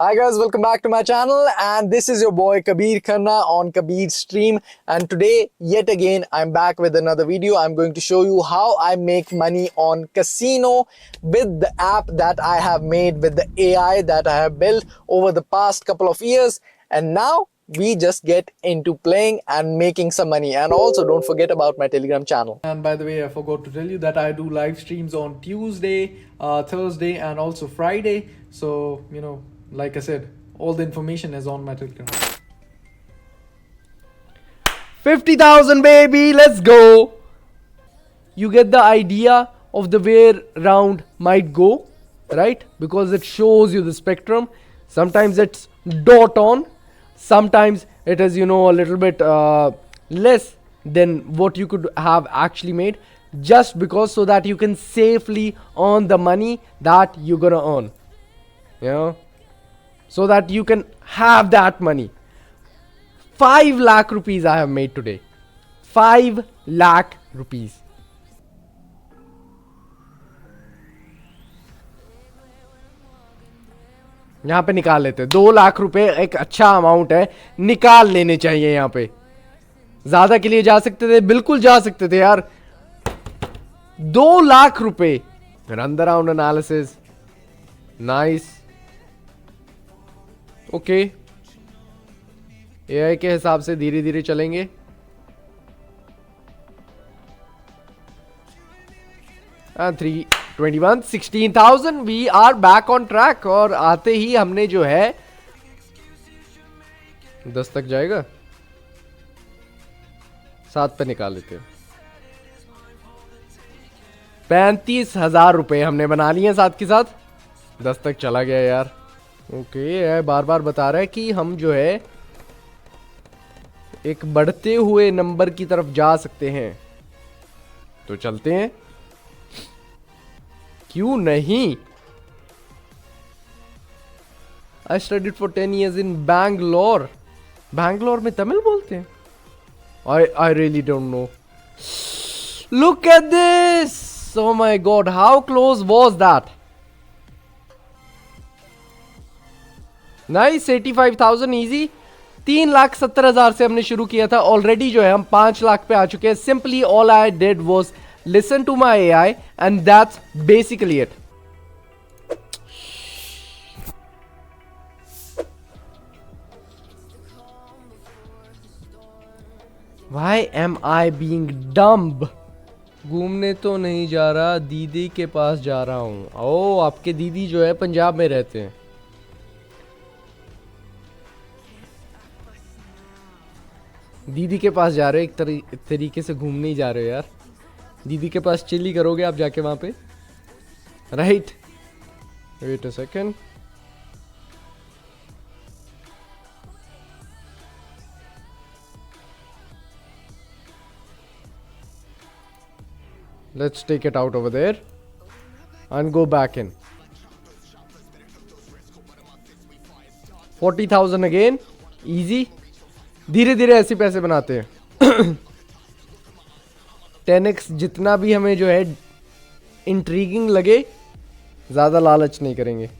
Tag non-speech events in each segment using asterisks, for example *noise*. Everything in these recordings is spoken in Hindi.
Hi guys, welcome back to my channel and this is your boy Kabir Khanna on Kabir Stream and today yet again I'm back with another video. I'm going to show you how I make money on casino with the app that I have made with the AI that I have built over the past couple of years and now we just get into playing and making some money. And also don't forget about my telegram channel. And by the way i forgot to tell you that i do live streams on tuesday uh, thursday and also friday. So you know like i said all the information is on my telegram 50,000 baby, let's go. You get the idea of the way round might go, right? Because it shows you the spectrum. Sometimes it's dot on, sometimes it is, you know, a little bit uh, less than what you could have actually made just because so that you can safely earn the money that you're gonna earn, you know, so that you can have that money. 5 lakh rupees I have made today. 5 lakh rupees. यहाँ पे निकाल लेते हैं। दो लाख रुपए एक अच्छा अमाउंट है। निकाल लेने चाहिए यहाँ पे। ज़्यादा के लिए जा सकते थे, बिल्कुल जा सकते थे यार। दो लाख रुपए। Run the round analysis nice okay. AI के हिसाब से धीरे धीरे चलेंगे। Three twenty one sixteen thousand we are back on track और आते ही हमने जो है, दस तक जाएगा। सात पे निकाल लेते हैं। पैंतीस हज़ार रुपए हमने बना लिए साथ के साथ। दस तक चला गया यार। ओके बार बार बता रहा है कि हम जो है, एक बढ़ते हुए नंबर की तरफ़ जा सकते हैं। तो चलते हैं। क्यों नहीं? I studied for ten years in Bangalore Bangalore में तमिल बोलते हैं? I I really don't know look at this oh my God how close was that nice eighty five thousand easy तीन लाख सत्तर हज़ार से हमने शुरू किया था। ऑलरेडी जो है, हम पाँच लाख पे आ चुके हैं। Simply all I did was listen to my AI and that's basically it why am I being dumb घूमने तो नहीं जा रहा, दीदी के पास जा रहा हूँ। ओ, आपके दीदी जो है, पंजाब में रहते हैं। दीदी के पास जा रहे हो एक तरी, तरीके से घूमने ही जा रहे हो यार। दीदी के पास चिल्ली करोगे आप जाके वहाँ पे? Right wait a second let's take it out over there and go back in 40000 again? Easy धीरे धीरे ऐसे पैसे बनाते हैं। *coughs* टेन एक्स जितना भी हमें जो है इंट्रीगिंग लगे, ज़्यादा लालच नहीं करेंगे।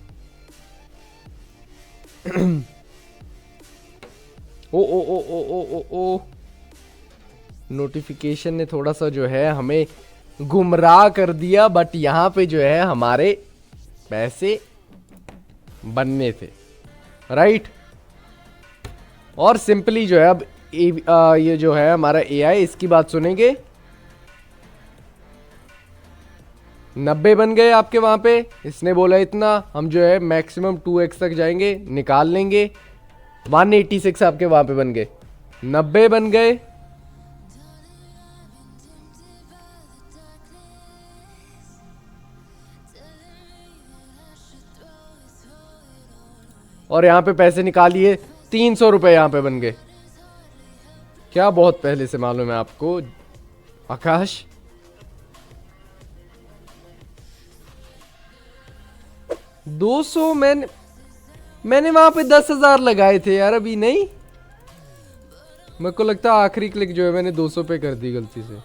*coughs* ओ ओ ओ ओ ओ ओ ओ। नोटिफिकेशन ने थोड़ा सा जो है हमें गुमराह कर दिया बट यहाँ पे जो है हमारे पैसे बनने थे। राइट और सिंपली जो है अब ए, आ, ये जो है हमारा एआई इसकी बात सुनेंगे। नब्बे बन गए आपके वहाँ पे। इसने बोला इतना हम जो है मैक्सिमम टू एक्स तक जाएँगे निकाल लेंगे। वन एटी सिक्स आपके वहाँ पे बन गए। नब्बे बन गए। और यहाँ पे पैसे निकालिए। तीन सौ रुपए यहाँ पे बन गए। क्या बहुत पहले से मालूम है आपको? आकाश? दो सौ मैंने मैंने वहाँ पे दस हज़ार लगाए थे यार अभी नहीं। मेरे को लगता है आखिरी क्लिक जो है मैंने 200 पे कर दी गलती से।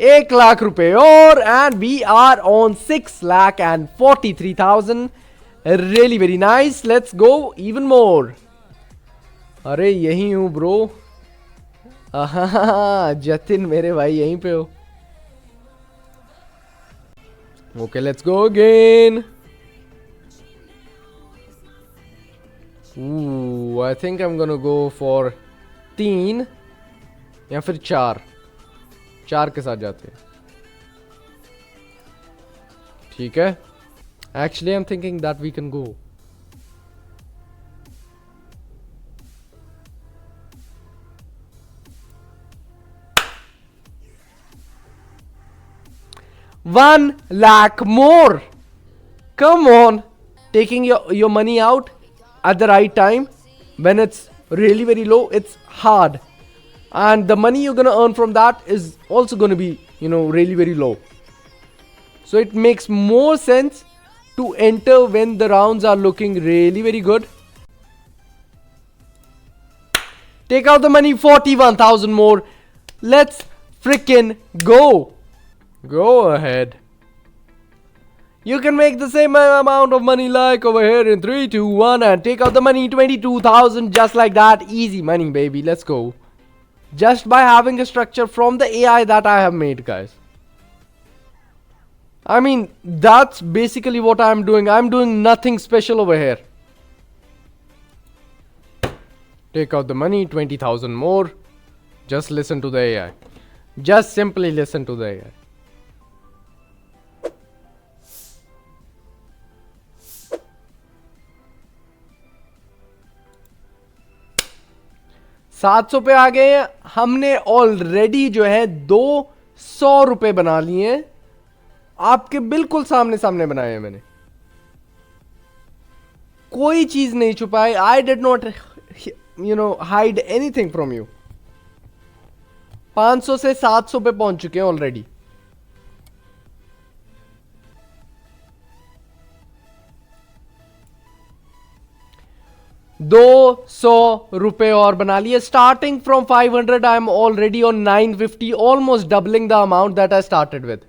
एक लाख रुपए और and we are on six lakh and forty three thousand really very nice let's go even more अरे यही हूँ ब्रो जतिन मेरे भाई यहीं पे हो। Okay let's go again I think I am gonna go for तीन या फिर चार। चार के साथ जाते हैं। ठीक है? Actually, I'm thinking that we can go. One lakh more. Come on. Taking your, your money out at the right time when it's really very low, it's hard. And the money you're going to earn from that is also going to be, you know, really very low. So it makes more sense to enter when the rounds are looking really very good take out the money 41000 more let's freaking go Go ahead. You can make the same amount of money like over here in 3, 2, 1 and take out the money 22,000 just like that. Easy money, baby. Let's go. Just by having a structure from the AI that I have made, guys. I mean, that's basically what I'm doing. I'm doing nothing special over here. Take out the money, 20,000 more. Just listen to the AI. Just simply listen to the AI. सात सौ पे आ गए हैं हमने ऑलरेडी जो है दो सौ रुपए बना लिए हैं आपके बिल्कुल सामने सामने बनाए हैं मैंने। कोई चीज़ नहीं छुपाई। I did not you know hide anything from you 500 से 700 पे पहुँच चुके हैं ऑलरेडी दो सौ रुपए और बना लिए। Starting from 500 I am already on 950 almost doubling the amount that I started with